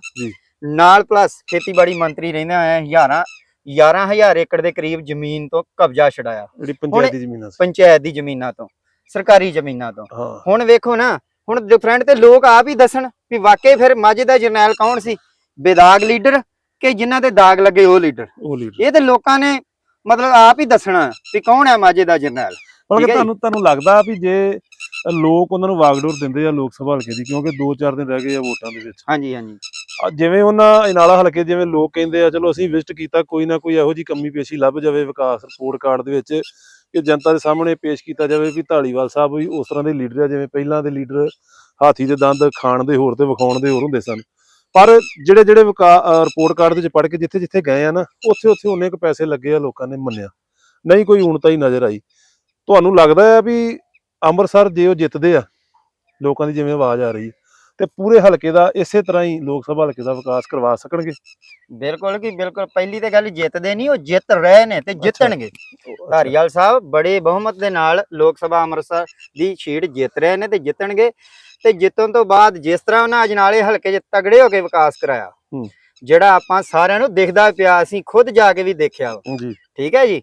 ਨਾਲ ਪਲੱਸ ਖੇਤੀਬਾੜੀ ਮੰਤਰੀ ਰਹਿੰਦੇ ਹੋਏ ਹਜ਼ਾਰਾਂ 11000 ਏਕੜ ਦੇ ਕਰੀਬ ਜ਼ਮੀਨ ਤੋਂ ਕਬਜ਼ਾ ਛਡਾਇਆ। ਜਿਹੜੀ ਪੰਚਾਇਤੀ ਜ਼ਮੀਨਾਂ ਸੀ। ਪੰਚਾਇਤ ਦੀ ਜ਼ਮੀਨਾਂ ਤੋਂ ਸਰਕਾਰੀ ਜ਼ਮੀਨਾਂ ਤੋਂ। ਹੁਣ ਵੇਖੋ ਨਾ ਹੁਣ ਡਿਫਰੈਂਟ ਤੇ ਲੋਕ ਆਪ ਹੀ ਦੱਸਣ ਵੀ ਵਾਕਈ ਫਿਰ ਮਾਝੇ ਦਾ ਜਰਨੈਲ ਕੌਣ ਸੀ? ਬੇਦਾਗ ਲੀਡਰ ਕਿ ਜਿਨ੍ਹਾਂ ਤੇ ਦਾਗ ਲੱਗੇ ਉਹ ਲੀਡਰ? ਉਹ ਲੀਡਰ। ਇਹ ਤੇ ਲੋਕਾਂ ਨੇ ਮਤਲਬ ਆਪ ਹੀ ਦੱਸਣਾ ਵੀ ਕੌਣ ਹੈ ਮਾਝੇ ਦਾ ਜਰਨੈਲ। ਬਲਕਿ। ਤੁਹਾਨੂੰ ਤੁਹਾਨੂੰ ਲੱਗਦਾ ਵੀ ਜੇ ਲੋਕ ਉਹਨਾਂ ਨੂੰ ਵਾਗਡੋਰ ਦਿੰਦੇ ਆ ਲੋਕ ਸਭਾ ਹਲਕੇ ਦੀ ਕਿਉਂਕਿ 2-4 ਦਿਨ ਰਹਿ ਗਏ ਆ ਵੋਟਾਂ ਦੇ ਵਿੱਚ। ਹਾਂਜੀ ਹਾਂਜੀ। ਜਿਵੇਂ ਉਹਨਾਂ ਇਨਾਲਾ ਹਲਕੇ ਜਿਵੇਂ ਲੋਕ ਕਹਿੰਦੇ ਆ ਚਲੋ ਅਸੀਂ ਵਿਜ਼ਿਟ ਕੀਤਾ ਕੋਈ ਨਾ ਕੋਈ ਇਹੋ ਜੀ ਕਮੀ ਪੇਸ਼ੀ ਲੱਭ ਜਾਵੇ ਵਿਕਾਸ ਰਿਪੋਰਟ ਕਾਰਡ ਦੇ ਵਿੱਚ ਕਿ ਜਨਤਾ ਦੇ ਸਾਹਮਣੇ ਪੇਸ਼ ਕੀਤਾ ਜਾਵੇ ਵੀ ਢਾਲੀਵਾਲ ਸਾਹਿਬ ਵੀ ਉਸ ਤਰ੍ਹਾਂ ਦੇ ਲੀਡਰ ਆ ਜਿਵੇਂ ਪਹਿਲਾਂ ਦੇ ਲੀਡਰ ਹਾਥੀ ਦੇ ਦੰਦ ਖਾਣ ਦੇ ਹੋਰ ਤੇ ਵਿਖਾਉਣ ਦੇ ਹੋਰ ਹੁੰਦੇ ਸਨ। ਪਰ ਜਿਹੜੇ ਜਿਹੜੇ ਰਿਪੋਰਟ ਕਾਰਡ ਦੇ ਵਿੱਚ ਪੜ ਕੇ ਜਿੱਥੇ ਜਿੱਥੇ ਗਏ ਆ ਨਾ ਉੱਥੇ ਉੱਥੇ ਉਹਨੇ ਕੁ ਪੈਸੇ ਲੱਗੇ ਆ ਲੋਕਾਂ ਨੇ ਮੰਨਿਆ। ਨਹੀਂ ਕੋਈ ਊਣਤਾ ਹੀ ਨਜ਼ਰ ਆਈ। ਤੁਹਾਨੂੰ ਲੱਗਦਾ ਹੈ ਵੀ ਅੰਮ੍ਰਿਤਸਰ ਜੇ ਉਹ ਜਿੱਤਦੇ ਆ ਲੋਕਾਂ ਦੀ ਜਿਵੇਂ ਆਵਾਜ਼ ਆ ਰਹੀ ਹੈ ਤੇ ਪੂਰੇ ਹਲਕੇ ਦਾ ਇਸੇ ਤਰ੍ਹਾਂ ਹੀ ਲੋਕ ਸਭਾ ਹਲਕੇ ਦਾ ਵਿਕਾਸ ਕਰਵਾ ਸਕਣਗੇ? ਬਿਲਕੁਲ ਕੀ ਬਿਲਕੁਲ। ਪਹਿਲੀ ਤੇ ਗੱਲ ਜਿੱਤਦੇ ਨਹੀਂ ਉਹ ਜਿੱਤ ਰਹੇ ਨੇ ਤੇ ਜਿੱਤਣਗੇ। ਧਾਰੀਵਾਲ ਸਾਹਿਬ ਬੜੇ ਬਹੁਮਤ ਦੇ ਨਾਲ ਲੋਕ ਸਭਾ ਅੰਮ੍ਰਿਤਸਰ ਦੀ ਸੀਟ ਜਿੱਤ ਰਹੇ ਨੇ ਤੇ ਜਿੱਤਣਗੇ। ਤੇ ਜਿੱਤਣ ਤੋਂ ਬਾਅਦ ਜਿਸ ਤਰ੍ਹਾਂ ਉਹਨਾਂ ਅਜਨਾਲੇ ਹਲਕੇ 'ਚ ਤਗੜੇ ਹੋ ਕੇ ਵਿਕਾਸ ਕਰਾਇਆ। ਜਿਹੜਾ ਆਪਾਂ ਸਾਰਿਆਂ ਨੂੰ ਦਿਖਦਾ ਪਿਆ ਅਸੀਂ ਖੁਦ ਜਾ ਕੇ ਵੀ ਦੇਖਿਆ। ਜੀ ਠੀਕ ਹੈ ਜੀ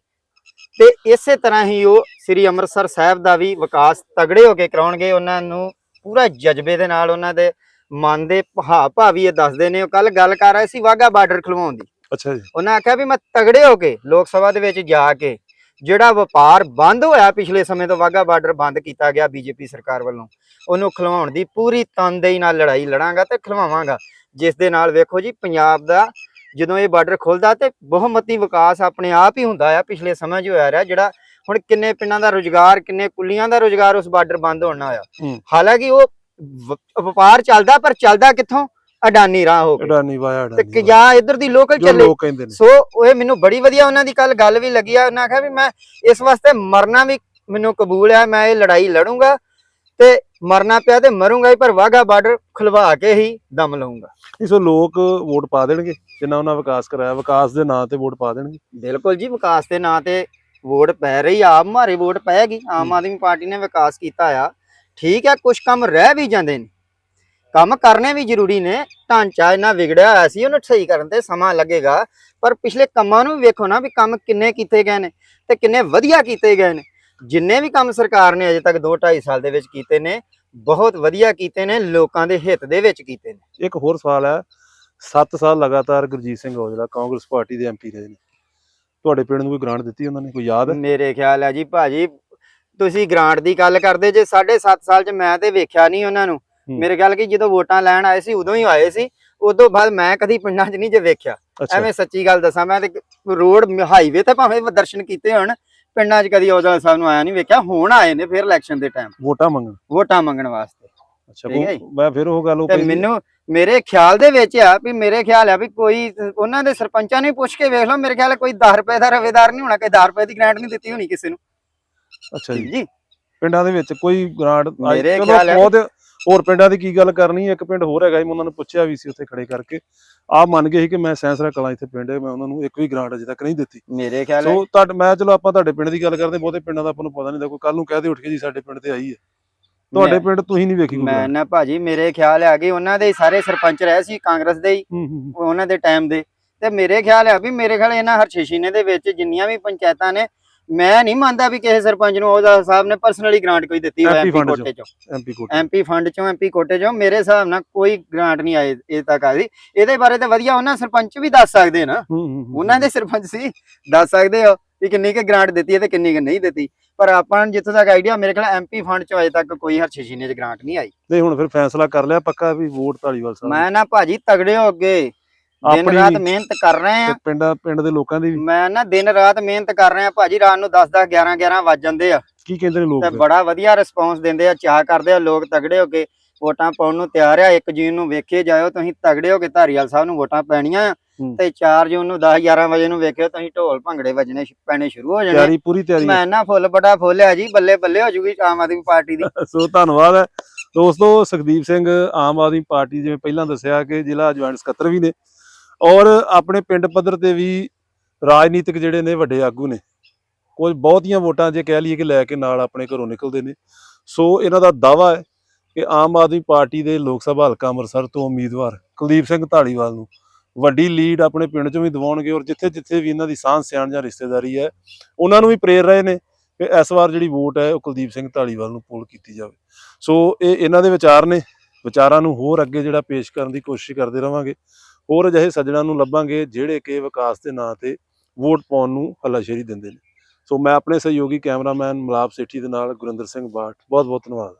ਤੇ ਇਸੇ ਤਰ੍ਹਾਂ ਹੀ ਉਹ ਸ੍ਰੀ ਅੰਮ੍ਰਿਤਸਰ ਸਾਹਿਬ ਦਾ ਵੀ ਵਿਕਾਸ ਤਗੜੇ ਹੋ ਕੇ ਕਰਾਉਣਗੇ ਉਹਨਾਂ ਨੂੰ ਪੂਰਾ ਜਜ਼ਬੇ ਦੇ ਨਾਲ ਉਹਨਾਂ ਦੇ ਮਨ ਦੇ ਭਾ ਭਾਵੀ ਇਹ ਦੱਸਦੇ ਨੇ ਉਹ ਕੱਲ ਗੱਲ ਕਰ ਰਹੇ ਸੀ ਵਾਗਾ ਬਾਰਡਰ ਖਲਵਾਉਣ ਦੀ ਅੱਛਾ ਜੀ ਉਹਨਾਂ ਆਖਿਆ ਵੀ ਮੈਂ ਤਗੜੇ ਹੋ ਕੇ ਲੋਕ ਸਭਾ ਦੇ ਵਿੱਚ ਜਾ ਕੇ ਜਿਹੜਾ ਵਪਾਰ ਬੰਦ ਹੋਇਆ ਪਿਛਲੇ ਸਮੇਂ ਤੋਂ ਵਾਗਾ ਬਾਰਡਰ ਬੰਦ ਕੀਤਾ ਗਿਆ ਬੀਜੇਪੀ ਸਰਕਾਰ ਵੱਲੋਂ ਉਹਨੂੰ ਖਲਵਾਉਣ ਦੀ ਪੂਰੀ ਤਨਦੇਹੀ ਨਾਲ ਲੜਾਈ ਲੜਾਂਗਾ ਤੇ ਖਲਵਾਵਾਂਗਾ ਜਿਸ ਦੇ ਨਾਲ ਵੇਖੋ ਜੀ ਪੰਜਾਬ ਦਾ ਜਦੋਂ ਇਹ ਬਾਰਡਰ ਖੁੱਲਦਾ ਤੇ ਬਹੁਮਤੀ ਵਿਕਾਸ ਆਪਣੇ ਆਪ ਹੀ ਹੁੰਦਾ ਆ ਪਿਛਲੇ ਸਮੇਂ 'ਚ ਹੋਇਆ ਰਿਹਾ ਜਿਹੜਾ ਹੁਣ ਕਿੰਨੇ ਪਿੰਡਾਂ ਦਾ ਰੋਜ਼ਗਾਰ ਕਿੰਨੇ ਕੁੱਲੀਆਂ ਦਾ ਰੋਜ਼ਗਾਰ ਉਸ ਬਾਰਡਰ ਬੰਦ ਹੋਣਾ ਹੋਇਆ। ਹਾਲਾਂਕਿ ਉਹ ਵਪਾਰ ਚੱਲਦਾ ਪਰ ਚੱਲਦਾ ਕਿੱਥੋਂ ਅਡਾਨੀ ਰਾਹ ਹੋ ਕੇ ਅਡਾਨੀ ਵਾਇਆ ਤੇ ਅਡਾਨੀ ਕਿ ਜਾਂ ਇੱਧਰ ਦੀ ਲੋਕਲ ਜੋ ਚੱਲੇ। ਲੋਕ ਕਹਿੰਦੇ ਨੇ। ਸੋ ਉਹ ਮੈਨੂੰ ਬੜੀ ਵਧੀਆ ਉਹਨਾਂ ਦੀ ਕੱਲ ਗੱਲ ਵੀ ਲੱਗੀ ਆ। ਉਹਨਾਂ ਆਖਿਆ ਵੀ ਮੈਂ ਇਸ ਵਾਸਤੇ ਮਰਨਾ ਵੀ ਮੈਨੂੰ ਕਬੂਲ ਹੈ ਮੈਂ ਇਹ ਲੜਾਈ ਲੜੂੰਗਾ ਤੇ ਮਰਨਾ ਪਿਆ ਤੇ ਮਰੂੰਗਾ ਹੀ ਪਰ ਵਾਗਾ ਬਾਰਡਰ ਖੁਲਵਾ ਕੇ ਹੀ ਦਮ ਲਊਂਗਾ। ਇਸ ਲੋਕ ਵੋਟ ਪਾ ਦੇਣਗੇ ਜਿੰਨਾ ਉਹਨਾਂ ਵਿਕਾਸ ਕਰਾਇਆ। ਵਿਕਾਸ ਦੇ ਨਾਂ ਤੇ ਵੋਟ ਪਾ ਦੇਣਗੇ। ਬਿਲਕੁਲ ਜੀ ਵਿਕਾਸ ਦੇ ਨਾਂ ਤੇ ਵੋਟ ਪੈ ਰਹੀ ਆ। ਮਾਰੇ ਵੋਟ ਪੈਗੀ ਆਮ ਆਦਮੀ ਪਾਰਟੀ ਨੇ ਵਿਕਾਸ ਕੀਤਾ ਆ। ਠੀਕ ਹੈ ਕੁਝ ਕੰਮ ਰਹਿ ਵੀ ਜਾਂਦੇ ਨੇ। ਕੰਮ ਕਰਨੇ ਵੀ ਜ਼ਰੂਰੀ ਨੇ ਢਾਂਚਾ ਇੰਨਾ ਵਿਗੜਿਆ ਹੋਇਆ ਸੀ ਉਹਨੂੰ ਸਹੀ ਕਰਨ ਤੇ ਸਮਾਂ ਲੱਗੇਗਾ। ਪਰ ਪਿਛਲੇ ਕੰਮਾਂ ਨੂੰ ਵੀ ਵੇਖੋ ਨਾ ਵੀ ਕੰਮ ਕਿੰਨੇ ਕੀਤੇ ਗਏ ਨੇ ਤੇ ਕਿੰਨੇ ਵਧੀਆ ਕੀਤੇ ਗਏ ਨੇ। ਜਿੰਨੇ ਵੀ ਕੰਮ ਸਰਕਾਰ ਨੇ ਅਜੇ ਤੱਕ 2 2.5 ਸਾਲ ਦੇ ਵਿੱਚ ਕੀਤੇ ਨੇ ਬਹੁਤ ਵਧੀਆ ਕੀਤੇ ਨੇ ਲੋਕਾਂ ਦੇ ਹਿੱਤ ਦੇ ਵਿੱਚ ਕੀਤੇ ਨੇ। ਇੱਕ ਹੋਰ ਸਵਾਲ ਹੈ 7 ਸਾਲ ਲਗਾਤਾਰ ਗੁਰਜੀਤ ਸਿੰਘ ਔਜਲਾ ਕਾਂਗਰਸ ਪਾਰਟੀ ਦੇ ਐਮਪੀ ਰਹੇ ਨੇ। ਤੁਹਾਡੇ ਪਿੰਡ ਨੂੰ ਕੋਈ ਗ੍ਰਾਂਟ ਦਿੱਤੀ ਉਹਨਾਂ ਨੇ ਕੋਈ ਯਾਦ ਹੈ? ਮੇਰੇ ਖਿਆਲ ਹੈ ਜੀ ਭਾਜੀ ਤੁਸੀਂ ਗ੍ਰਾਂਟ ਦੀ ਗੱਲ ਕਰਦੇ ਜੇ 7.5 ਸਾਲ ਚ ਮੈਂ ਤੇ ਵੇਖਿਆ ਨਹੀਂ ਉਹਨਾਂ ਨੂੰ। ਮੇਰੇ ਖਿਆਲ ਕਿ ਜਦੋਂ ਵੋਟਾਂ ਲੈਣ ਆਏ ਸੀ ਉਦੋਂ ਹੀ ਆਏ ਸੀ। ਉਦੋਂ ਬਾਅਦ ਮੈਂ ਕਦੀ ਪਿੰਡਾਂ 'ਚ ਨਹੀਂ ਜੇ ਵੇਖਿਆ। ਐਵੇਂ ਸੱਚੀ ਗੱਲ ਦੱਸਾਂ ਮੈਂ ਤੇ ਰੋਡ ਹਾਈਵੇ ਤੇ ਭਾਵੇਂ ਦਰਸ਼ਨ ਕੀਤੇ ਹੋਣ ਪਿੰਡਾਂ 'ਚ ਕਦੀ ਔਜਲਾ ਸਾਹਿਬ ਨੂੰ ਆਇਆ ਨਹੀਂ ਵੇਖਿਆ। ਹੁਣ ਆਏ ਨੇ ਫਿਰ ਇਲੈਕਸ਼ਨ ਦੇ ਟਾਈਮ ਵੋਟਾਂ ਮੰਗਣ? ਵੋਟਾਂ ਮੰਗਣ ਵਾਸਤੇ। ਅੱਛਾ ਮੈਂ ਫਿਰ ਉਹ ਗੱਲ ਉਹ ਮੈਨੂੰ ਮੇਰੇ ਖਿਆਲ ਦੇ ਵਿੱਚ ਆ ਵੀ ਮੇਰੇ ਖਿਆਲ ਆ ਵੀ ਕੋਈ ਉਹਨਾਂ ਦੇ ਸਰਪੰਚਾਂ ਨੇ ਪੁੱਛ ਕੇ ਵੇਖ ਲਓ। ਮੇਰੇ ਖਿਆਲ ਕੋਈ 10 ਰੁਪਏ ਦਾ ਰਵੇਦਾਰ ਨਹੀਂ ਹੋਣਾ ਕਿ 10 ਰੁਪਏ ਦੀ ਗ੍ਰਾਂਟ ਨਹੀਂ ਦਿੱਤੀ ਹੋਣੀ ਕਿਸੇ ਨੂੰ। ਅੱਛਾ ਜੀ। ਪਿੰਡਾਂ ਦੇ ਵਿੱਚ ਕੋਈ ਗ੍ਰਾਂਟ ਮੇਰੇ ਖਿਆਲ ਬਹੁਤ ਹੋਰ ਪਿੰਡਾਂ ਦੀ ਕੀ ਗੱਲ ਕਰਨੀ ਇੱਕ ਪਿੰਡ ਹੋਰ ਹੈਗਾ ਮੈਂ ਉਹਨਾਂ ਨੂੰ ਪੁੱਛਿਆ ਵੀ ਸੀ ਉੱਥੇ ਖੜੇ ਕਰਕੇ। ਆ ਮੰਨ ਗਏ ਸੀ ਕਿ ਮੈਂ ਸੈਂਸਰਾ ਕਲਾਂ ਇੱਥੇ ਪਿੰਡ ਹੈ ਮੈਂ ਉਹਨਾਂ ਨੂੰ ਇੱਕ ਵੀ ਗ੍ਰਾਂਟ ਅਜੇ ਤੱਕ ਨਹੀਂ ਦਿੱਤੀ। ਮੇਰੇ ਖਿਆਲ ਸੋ ਤੁਹਾਡੇ ਮੈਂ ਚਲੋ ਆਪਾਂ ਤੁਹਾਡੇ ਪਿੰਡ ਦੀ ਗੱਲ ਕਰਦੇ ਬਹੁਤੇ ਪਿੰਡਾਂ ਦਾ ਆਪਾਂ ਨੂੰ ਪਤਾ ਨਹੀਂ ਦਾ ਕੋਈ ਕੱਲ ਨੂੰ ਕਹਿ ਦੇ ਉੱਠ ਕੇ ਜੀ ਸਾਡੇ ਪਿੰਡ ਤੇ ਆਈ ਹੈ। ਤੁਹਾਡੇ ਪਿੰਡ ਤੁਸੀਂ ਨਹੀਂ ਵੇਖੀ ਮੈਂ? ਨਾ ਭਾਜੀ ਮੇਰੇ ਖਿਆਲ ਆ ਕਿ ਉਹਨਾਂ ਦੇ ਸਾਰੇ ਸਰਪੰਚ ਰਹੇ ਸੀ ਕਾਂਗਰਸ ਦੇ ਹੂੰ। ਉਹਨਾਂ ਦੇ ਟਾਈਮ ਦੇ। ਤੇ ਮੇਰੇ ਖਿਆਲ ਆ ਵੀ ਮੇਰੇ ਖਿਆਲ ਇਹਨਾਂ ਹਰਸ਼ੀਸ਼ੀਨੇ ਦੇ ਵਿੱਚ ਜਿੰਨੀਆਂ ਵੀ ਪੰਚਾਇਤਾਂ ਨੇ ਮੈਂ ਨਹੀਂ ਮੰਨਦਾ ਵੀ ਕਿਸੇ ਸਰਪੰਚ ਨੂੰ ਉਹਦਾ ਸਾਹਿਬ ਨੇ ਪਰਸਨਲੀ ਗ੍ਰਾਂਟ ਕੋਈ ਦਿੱਤੀ ਹੋਵੇ ਐਮਪੀ ਕੋਟੇ ਚੋਂ। ਐਮਪੀ ਕੋਟ ਐਮਪੀ ਫੰਡ ਚੋਂ ਐਮਪੀ ਕੋਟੇ ਚੋਂ ਮੇਰੇ ਹਿਸਾਬ ਨਾਲ ਕੋਈ ਗ੍ਰਾਂਟ ਨਹੀਂ ਆਏ ਇਹ ਤੱਕ ਆਈ। ਇਹਦੇ ਬਾਰੇ ਤਾਂ ਵਧੀਆ ਉਹਨਾਂ ਸਰਪੰਚ ਵੀ ਦੱਸ ਸਕਦੇ ਨਾ। ਉਹਨਾਂ ਦੇ ਸਰਪੰਚ ਸੀ ਦੱਸ ਸਕਦੇ ਹੋ ਕਿ ਕਿੰਨੀ ਕੁ ਗ੍ਰਾਂਟ ਦਿੱਤੀ ਹੈ ਤੇ ਕਿੰਨੀ ਕੁ ਨਹੀਂ ਦਿੱਤੀ। ਪਰ ਆਪਾਂ ਨੂੰ ਜਿੱਥੋਂ ਤੱਕ ਆਈਡੀਆ ਮੇਰੇ ਖਿਆਲ ਐਮਪੀ ਫੰਡ ਚੋਂ ਅਜੇ ਤੱਕ ਕੋਈ ਹਰਸ਼ੀਸ਼ੀਨੇ 'ਚ ਗ੍ਰਾਂਟ ਨਹੀਂ ਆਈ। ਨਹੀਂ ਹੁਣ ਫਿਰ ਫੈਸਲਾ ਕਰ ਲਿਆ ਪੱਕਾ ਵੀ ਵੋਟ ਢਾਲੀਵਾਲ ਸਾਹਿਬ ਮੈਂ ਨਾ ਭਾਜੀ ਤਗੜੇ ਹੋ ਅੱਗੇ। ਦਿਨ ਆਪਣੀ ਰਾਤ ਮਿਹਨਤ ਕਰ ਰਹੇ ਤੇ ਆ ਪਿੰਡਾਂ ਪਿੰਡ ਦੇ ਲੋਕਾਂ ਦੀ ਵੀ। ਮੈਂ ਨਾ ਦਿਨ ਰਾਤ ਮਿਹਨਤ ਕਰ ਰਹੇ ਆ ਭਾਜੀ ਰਾਤ ਨੂੰ 10 10 11 11 ਵੱਜ ਜਾਂਦੇ ਆ। ਕੀ ਕਹਿੰਦੇ ਨੇ ਲੋਕ? ਤੇ ਫਿਰ? ਬੜਾ ਵਧੀਆ ਰਿਸਪੌਂਸ ਦਿੰਦੇ ਆ ਚਾਹ ਕਰਦੇ ਆ ਲੋਕ ਤਗੜੇ ਹੋ ਕੇ ਵੋਟਾਂ ਪਾਉਣ ਨੂੰ ਤਿਆਰ ਆ। 1 ਜੂਨ ਨੂੰ ਵੇਖੇ ਜਾਇਓ ਤੁਸੀਂ ਤਗੜੇ ਹੋ ਕੇ ਧਾਰੀਵਾਲ ਸਾਹਿਬ ਨੂੰ ਵੋਟਾਂ ਪੈਣੀਆਂ ਆ। ਹੂੰ। ਤੇ 4 ਜੂਨ ਨੂੰ 10 11 ਵਜੇ ਨੂੰ ਵੇਖਿਓ ਤੁਸੀਂ ਢੋਲ ਭੰਗੜੇ ਵੱਜਣੇ ਸ਼ੁ- ਪੈਣੇ ਸ਼ੁਰੂ ਹੋ ਜਾਣੇ ਤਿਆਰੀ ਪੂਰੀ ਤਿਆਰੀ ਹੈ। ਮੈਂ ਨਾ ਫੁੱਲ ਬੜਾ ਫੋਲਿਆ ਜੀ ਬੱਲੇ ਬੱਲੇ ਹੋ ਜੂਗੀ ਆਮ ਆਦਮੀ ਪਾਰਟੀ ਦੀ। [LAUGHS] ਸੋ ਧੰਨਵਾਦ ਹੈ ਦੋਸਤੋ ਸੁਖਦੀਪ ਸਿੰਘ ਆਮ ਆਦਮੀ ਪਾਰਟੀ ਜਿਵੇਂ ਪਹਿਲਾਂ ਦੱਸਿਆ ਕਿ ਜ਼ਿਲ੍ਹਾ ਜੁਆਇੰਟ ਸਕੱਤਰ ਵੀ ਨੇ। ਔਰ ਆਪਣੇ ਪਿੰਡ ਪੱਧਰ ਤੇ ਵੀ ਰਾਜਨੀਤਿਕ ਜਿਹੜੇ ਨੇ ਵੱਡੇ ਆਗੂ ਨੇ, ਕੁਝ ਬਹੁਤੀਆਂ ਵੋਟਾਂ ਜੇ ਕਹਿ ਲਈਏ ਕਿ ਲੈ ਕੇ ਨਾਲ ਆਪਣੇ ਘਰੋਂ ਨਿਕਲਦੇ ਨੇ। ਸੋ ਇਹਨਾਂ ਦਾ ਦਾਵਾ ਹੈ ਕਿ ਆਮ ਆਦਮੀ ਪਾਰਟੀ ਦੇ ਲੋਕ ਸਭਾ ਹਲਕਾ ਅੰਮ੍ਰਿਤਸਰ ਤੋਂ ਉਮੀਦਵਾਰ ਕੁਲਦੀਪ ਸਿੰਘ ਢਾਲੀਵਾਲ ਨੂੰ ਵੱਡੀ ਲੀਡ ਆਪਣੇ ਪਿੰਡ ਚੋਂ ਵੀ ਦਿਵਾਉਣਗੇ ਔਰ ਜਿੱਥੇ ਜਿੱਥੇ ਵੀ ਇਹਨਾਂ ਦੀ ਸਾਂਝ, ਸਿਆਣ ਜਾਂ ਰਿਸ਼ਤੇਦਾਰੀ ਹੈ, ਉਹਨਾਂ ਨੂੰ ਵੀ ਪ੍ਰੇਰ ਰਹੇ ਨੇ ਕਿ ਇਸ ਵਾਰ ਜਿਹੜੀ ਵੋਟ ਹੈ ਉਹ ਕੁਲਦੀਪ ਸਿੰਘ ਢਾਲੀਵਾਲ ਨੂੰ ਪੋਲ ਕੀਤੀ ਜਾਵੇ। ਸੋ ਇਹ ਇਹਨਾਂ ਦੇ ਵਿਚਾਰ ਨੇ, ਵਿਚਾਰਾਂ ਨੂੰ ਹੋਰ ਅੱਗੇ ਜਿਹੜਾ ਪੇਸ਼ ਕਰਨ ਦੀ ਕੋਸ਼ਿਸ਼ ਕਰਦੇ ਰਵਾਂਗੇ। ਹੋਰ ਅਜਿਹੇ ਸੱਜਣਾਂ ਨੂੰ ਲੱਭਾਂਗੇ ਜਿਹੜੇ ਕਿ ਵਿਕਾਸ ਦੇ ਨਾਂ ਤੇ ਵੋਟ ਪਾਉਣ ਨੂੰ ਹੱਲਾਸ਼ੇਰੀ ਦਿੰਦੇ ਨੇ। ਸੋ ਮੈਂ ਆਪਣੇ ਸਹਿਯੋਗੀ ਕੈਮਰਾਮੈਨ ਮਲਾਪ ਸੇਠੀ ਦੇ ਨਾਲ ਗੁਰਿੰਦਰ ਸਿੰਘ ਬਾਠ ਬਹੁਤ ਬਹੁਤ ਧੰਨਵਾਦ।